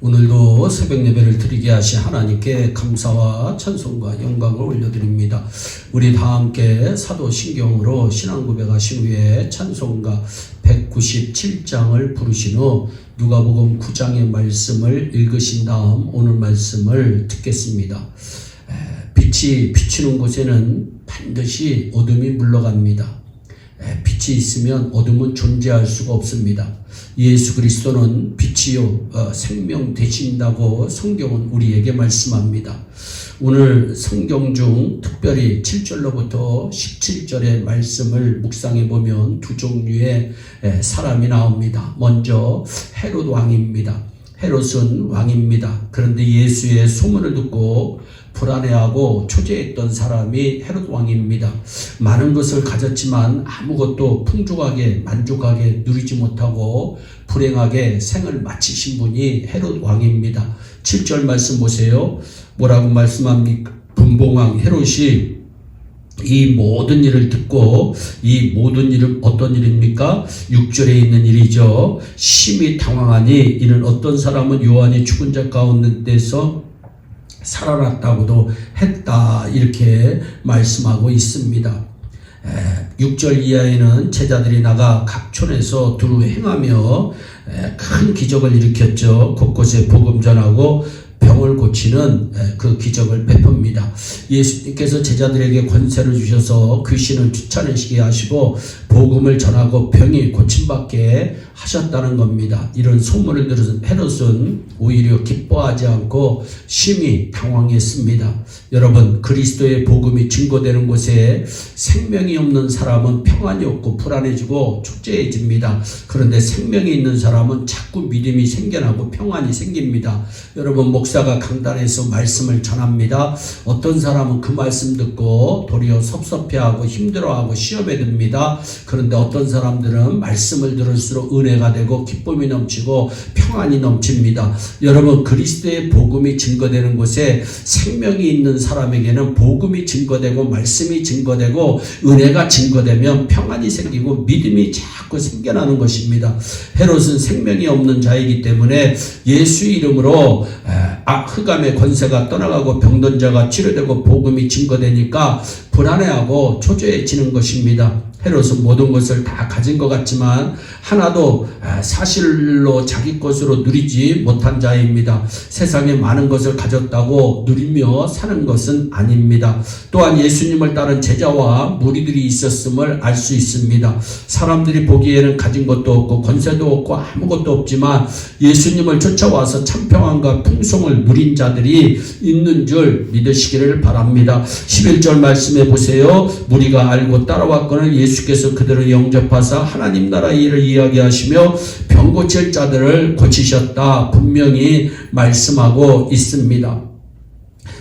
오늘도 새벽 예배를 드리게 하신 하나님께 감사와 찬송과 영광을 올려드립니다. 우리 다 함께 사도 신경으로 신앙 고백하신 후에 찬송가 197장을 부르신 후 누가복음 9장의 말씀을 읽으신 다음 오늘 말씀을 듣겠습니다. 에, 빛이 비추는 곳에는 반드시 어둠이 물러갑니다. 에, 빛이 있으면 어둠은 존재할 수가 없습니다. 예수 그리스도는 빛이요 어, 생명 되신다고 성경은 우리에게 말씀합니다. 오늘 성경 중 특별히 7절로부터 17절의 말씀을 묵상해 보면 두 종류의 에, 사람이 나옵니다. 먼저 헤롯 왕입니다. 헤롯은 왕입니다. 그런데 예수의 소문을 듣고 불안해하고 초조했던 사람이 헤롯 왕입니다. 많은 것을 가졌지만 아무것도 풍족하게 만족하게 누리지 못하고 불행하게 생을 마치신 분이 헤롯 왕입니다. 7절 말씀 보세요. 뭐라고 말씀합니까? 분봉왕 헤롯이 이 모든 일을 듣고 이 모든 일은 어떤 일입니까? 6절에 있는 일이죠. 심히 당황하니 이는 어떤 사람은 요한이 죽은 자 가운데서 살아났다고도 했다 이렇게 말씀하고 있습니다. 6절 이하에는 제자들이 나가 각 촌에서 두루 행하며 에, 큰 기적을 일으켰죠. 곳곳에 복음 전하고 병을 고치는 에, 그 기적을 베풉니다. 예수님께서 제자들에게 권세를 주셔서 귀신을 쫓아내시게 하시고 복음을 전하고 병이 고침받게 하셨다는 겁니다. 이런 소문을 들은 헤롯은 오히려 기뻐하지 않고 심히 당황했습니다. 여러분 그리스도의 복음이 증거되는 곳에 생명이 없는 사람은 평안이 없고 불안해지고 초조해집니다. 그런데 생명이 있는 사람은 자꾸 믿음이 생겨나고 평안이 생깁니다. 여러분 목사가 강단에서 말씀을 전합니다. 어떤 사람은 그 말씀 듣고 도리어 섭섭해하고 힘들어하고 시험에 듭니다. 그런데 어떤 사람들은 말씀을 들을수록 은혜가 되고 기쁨이 넘치고 평안이 넘칩니다. 여러분 그리스도의 복음이 증거되는 곳에 생명이 있는 사람에게는 복음이 증거되고 말씀이 증거되고 은혜가 증거되면 평안이 생기고 믿음이 자꾸 생겨나는 것입니다. 헤롯은 생명이 없는 자이기 때문에 예수 이름으로 아, 흑암의 권세가 떠나가고 병든 자가 치료되고 복음이 증거되니까 불안해하고 초조해지는 것입니다. 헤롯은 모든 것을 다 가진 것 같지만 하나도 사실로 자기 것으로 누리지 못한 자입니다. 세상에 많은 것을 가졌다고 누리며 사는 것은 아닙니다. 또한 예수님을 따른 제자와 무리들이 있었음을 알 수 있습니다. 사람들이 보기에는 가진 것도 없고 권세도 없고 아무것도 없지만 예수님을 쫓아와서 참 평안과 풍성을 누린 자들이 있는 줄 믿으시기를 바랍니다. 11절 말씀해 보세요. 무리가 알고 따라왔거늘 예수께서 그들을 영접하사 하나님 나라 일을 이야기하시며 병 고칠 자들을 고치셨다. 분명히 말씀하고 있습니다.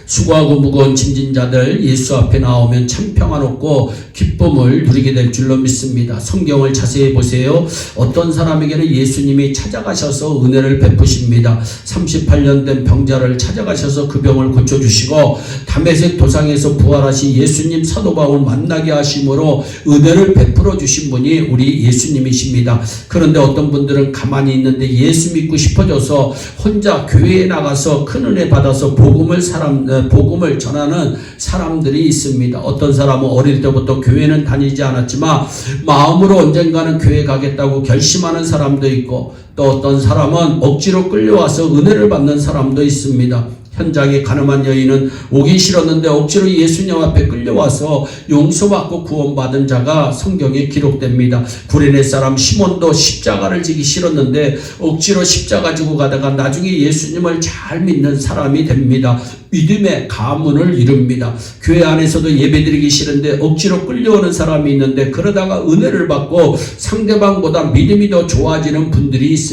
수고하고 무거운 짐진 자들 예수 앞에 나오면 참 평안없고 기쁨을 누리게 될 줄로 믿습니다. 성경을 자세히 보세요. 어떤 사람에게는 예수님이 찾아가셔서 은혜를 베푸십니다. 38년 된 병자를 찾아가셔서 그 병을 고쳐주시고 담에색 도상에서 부활하신 예수님 사도 바울 만나게 하심으로 은혜를 베풀어 주신 분이 우리 예수님이십니다. 그런데 어떤 분들은 가만히 있는데 예수 믿고 싶어져서 혼자 교회에 나가서 큰 은혜 받아서 복음을 사람 복음을 전하는 사람들이 있습니다. 어떤 사람은 어릴 때부터 교회는 다니지 않았지만 마음으로 언젠가는 교회 가겠다고 결심하는 사람도 있고 또 어떤 사람은 억지로 끌려와서 은혜를 받는 사람도 있습니다. 현장에 가늠한 여인은 오기 싫었는데 억지로 예수님 앞에 끌려와서 용서받고 구원받은 자가 성경에 기록됩니다. 구레네 사람 시몬도 십자가를 지기 싫었는데 억지로 십자가 지고 가다가 나중에 예수님을 잘 믿는 사람이 됩니다. 믿음의 가문을 이룹니다. 교회 안에서도 예배드리기 싫은데 억지로 끌려오는 사람이 있는데 그러다가 은혜를 받고 상대방보다 믿음이 더 좋아지는 분들이 있습니다.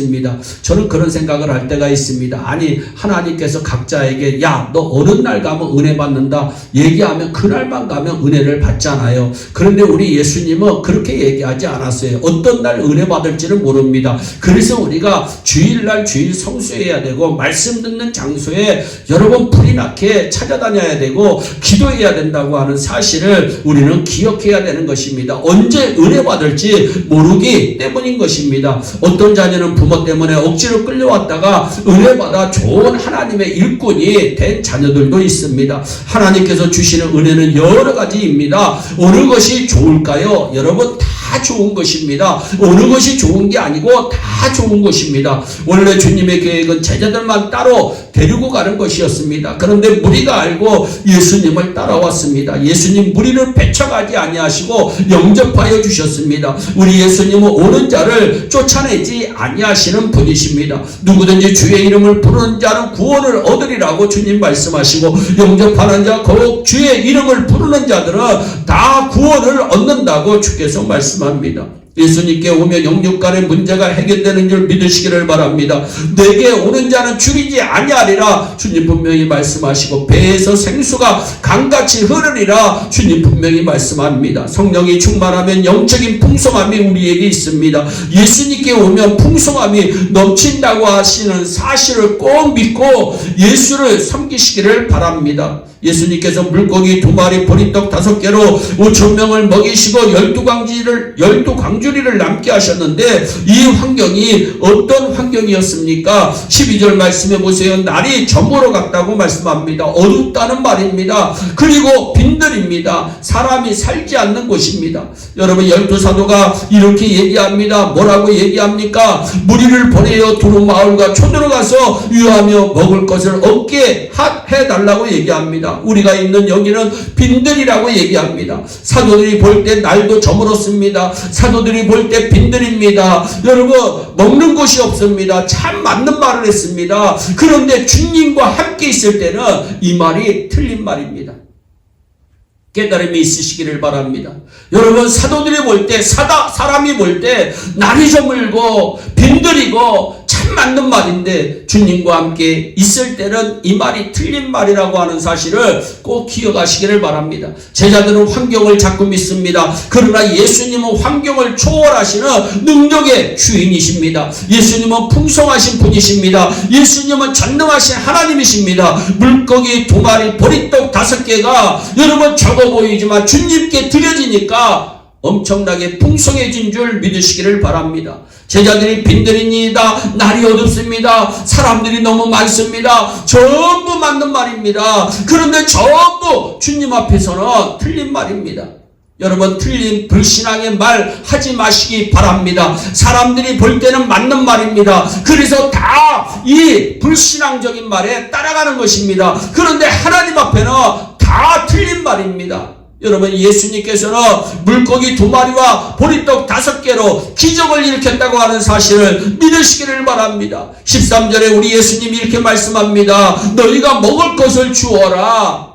저는 그런 생각을 할 때가 있습니다. 아니 하나님께서 각자에게 자에게 야 너 어느 날 가면 은혜 받는다 얘기하면 그날만 가면 은혜를 받잖아요. 그런데 우리 예수님은 그렇게 얘기하지 않았어요. 어떤 날 은혜 받을지는 모릅니다. 그래서 우리가 주일날 주일 성수해야 되고 말씀 듣는 장소에 여러분 불이 나게 찾아다녀야 되고 기도해야 된다고 하는 사실을 우리는 기억해야 되는 것입니다. 언제 은혜 받을지 모르기 때문인 것입니다. 어떤 자녀는 부모 때문에 억지로 끌려왔다가 은혜 받아 좋은 하나님의 일꾼이 된 자녀들도 있습니다. 하나님께서 주시는 은혜는 여러 가지입니다. 어느 것이 좋을까요? 여러분 다 좋은 것입니다. 어느 것이 좋은 게 아니고 다 좋은 것입니다. 원래 주님의 계획은 제자들만 따로 데리고 가는 것이었습니다. 그런데 무리가 알고 예수님을 따라왔습니다. 예수님 무리를 배척하지 아니하시고 영접하여 주셨습니다. 우리 예수님은 오는 자를 쫓아내지 아니하시는 분이십니다. 누구든지 주의 이름을 부르는 자는 구원을 얻으리라고 주님 말씀하시고 영접하는 자, 곧 주의 이름을 부르는 자들은 다 구원을 얻는다고 주께서 말씀합니다. 예수님께 오면 영육간의 문제가 해결되는 줄 믿으시기를 바랍니다. 내게 오는 자는 줄이지 아니하리라 주님 분명히 말씀하시고 배에서 생수가 강같이 흐르리라 주님 분명히 말씀합니다. 성령이 충만하면 영적인 풍성함이 우리에게 있습니다. 예수님께 오면 풍성함이 넘친다고 하시는 사실을 꼭 믿고 예수를 섬기시기를 바랍니다. 예수님께서 물고기 두 마리 보리떡 다섯 개로 오천 명을 먹이시고 열두 광지를 열두 광주리를 남게 하셨는데 이 환경이 어떤 환경이었습니까? 12절 말씀해 보세요. 날이 저물어 갔다고 말씀합니다. 어둡다는 말입니다. 그리고 빈들입니다. 사람이 살지 않는 곳입니다. 여러분 열두 사도가 이렇게 얘기합니다. 뭐라고 얘기합니까? 무리를 보내어 두루 마을과 촌으로 가서 유하며 먹을 것을 얻게 해달라고 얘기합니다. 우리가 있는 여기는 빈들이라고 얘기합니다. 사도들이 볼 때 날도 저물었습니다. 사도들이 볼 때 빈들입니다. 여러분 먹는 것이 없습니다. 참 맞는 말을 했습니다. 그런데 주님과 함께 있을 때는 이 말이 틀린 말입니다. 깨달음이 있으시기를 바랍니다. 여러분 사도들이 볼 때 사다 사람이 볼 때 날이 저물고 빈들이고 참 맞는 말인데 주님과 함께 있을 때는 이 말이 틀린 말이라고 하는 사실을 꼭 기억하시기를 바랍니다. 제자들은 환경을 자꾸 믿습니다. 그러나 예수님은 환경을 초월하시는 능력의 주인이십니다. 예수님은 풍성하신 분이십니다. 예수님은 전능하신 하나님이십니다. 물고기 두 마리 보리떡 다섯 개가 여러분 적어 보이지만 주님께 드려지니까 엄청나게 풍성해진 줄 믿으시기를 바랍니다. 제자들이 빈들입니다. 날이 어둡습니다. 사람들이 너무 많습니다. 전부 맞는 말입니다. 그런데 전부 주님 앞에서는 틀린 말입니다. 여러분 틀린 불신앙의 말 하지 마시기 바랍니다. 사람들이 볼 때는 맞는 말입니다. 그래서 다 이 불신앙적인 말에 따라가는 것입니다. 그런데 하나님 앞에는 다 틀린 말입니다. 여러분 예수님께서는 물고기 두 마리와 보리떡 다섯 개로 기적을 일으켰다고 하는 사실을 믿으시기를 바랍니다. 13절에 우리 예수님이 이렇게 말씀합니다. 너희가 먹을 것을 주어라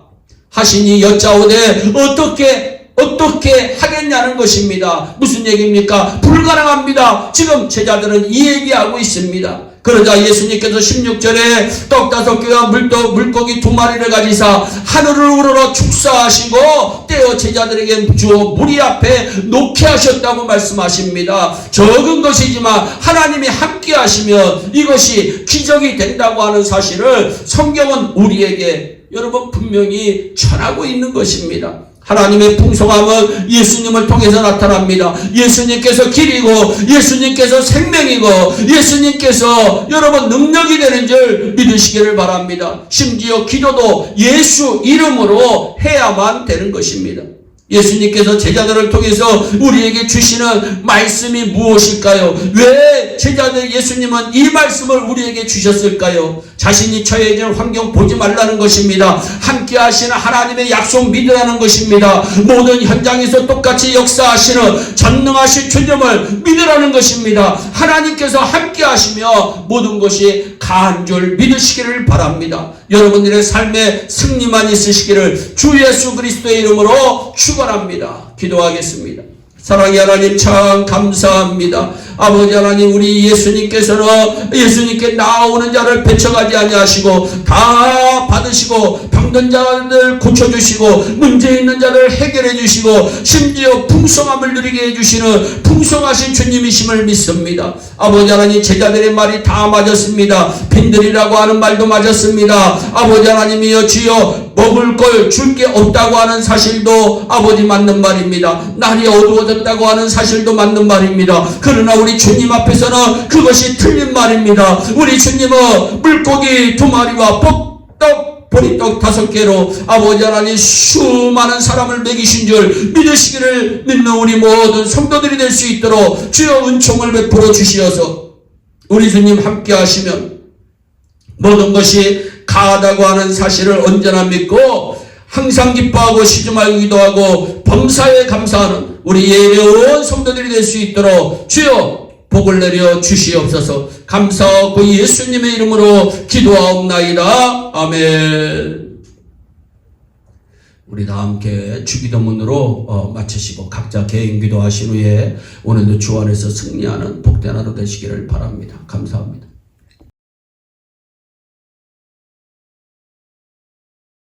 하시니 여짜오되 어떻게 어떻게 하겠냐는 것입니다. 무슨 얘기입니까? 불가능합니다. 지금 제자들은 이 얘기하고 있습니다. 그러자 예수님께서 16절에 떡 다섯 개와 물떡, 물고기 두 마리를 가지사 하늘을 우러러 축사하시고 떼어 제자들에게 주어 무리 앞에 놓게 하셨다고 말씀하십니다. 적은 것이지만 하나님이 함께 하시면 이것이 기적이 된다고 하는 사실을 성경은 우리에게 여러분 분명히 전하고 있는 것입니다. 하나님의 풍성함은 예수님을 통해서 나타납니다. 예수님께서 길이고 예수님께서 생명이고 예수님께서 여러분 능력이 되는 줄 믿으시기를 바랍니다. 심지어 기도도 예수 이름으로 해야만 되는 것입니다. 예수님께서 제자들을 통해서 우리에게 주시는 말씀이 무엇일까요? 왜 제자들 예수님은 이 말씀을 우리에게 주셨을까요? 자신이 처해진 환경 보지 말라는 것입니다. 함께 하시는 하나님의 약속 믿으라는 것입니다. 모든 현장에서 똑같이 역사하시는 전능하신 주님을 믿으라는 것입니다. 하나님께서 함께 하시며 모든 것이 가한 줄 믿으시기를 바랍니다. 여러분들의 삶에 승리만 있으시기를 주 예수 그리스도의 이름으로 축원합니다. 기도하겠습니다. 사랑의 하나님 참 감사합니다. 아버지 하나님 우리 예수님께서는 예수님께 나오는 자를 배척하지 아니하시고 다 받으시고 병든 자들 고쳐주시고 문제 있는 자를 해결해 주시고 심지어 풍성함을 누리게 해주시는 풍성하신 주님이심을 믿습니다. 아버지 하나님 제자들의 말이 다 맞았습니다. 빈들이라고 하는 말도 맞았습니다. 아버지 하나님이여 주여 먹을 걸 줄 게 없다고 하는 사실도 아버지 맞는 말입니다. 날이 어두워 졌다고 하는 사실도 맞는 말입니다. 그러나 우리 주님 앞에서는 그것이 틀린 말입니다. 우리 주님은 물고기 두 마리와 뻑떡 보리떡 다섯 개로 아버지 하나님 수많은 사람을 먹이신 줄 믿으시기를 믿는 우리 모든 성도들이 될 수 있도록 주여 은총을 베풀어 주시어서 우리 주님 함께 하시면 모든 것이 가하다고 하는 사실을 언제나 믿고 항상 기뻐하고 쉬지 말고 기도 하고 범사에 감사하는 우리 예배온 성도들이 될 수 있도록 주여 복을 내려 주시옵소서. 감사하고 예수님의 이름으로 기도하옵나이다. 아멘. 우리 다 함께 주기도문으로 어, 마치시고 각자 개인 기도하신 후에 오늘도 주 안에서 승리하는 복된 하루 되시기를 바랍니다. 감사합니다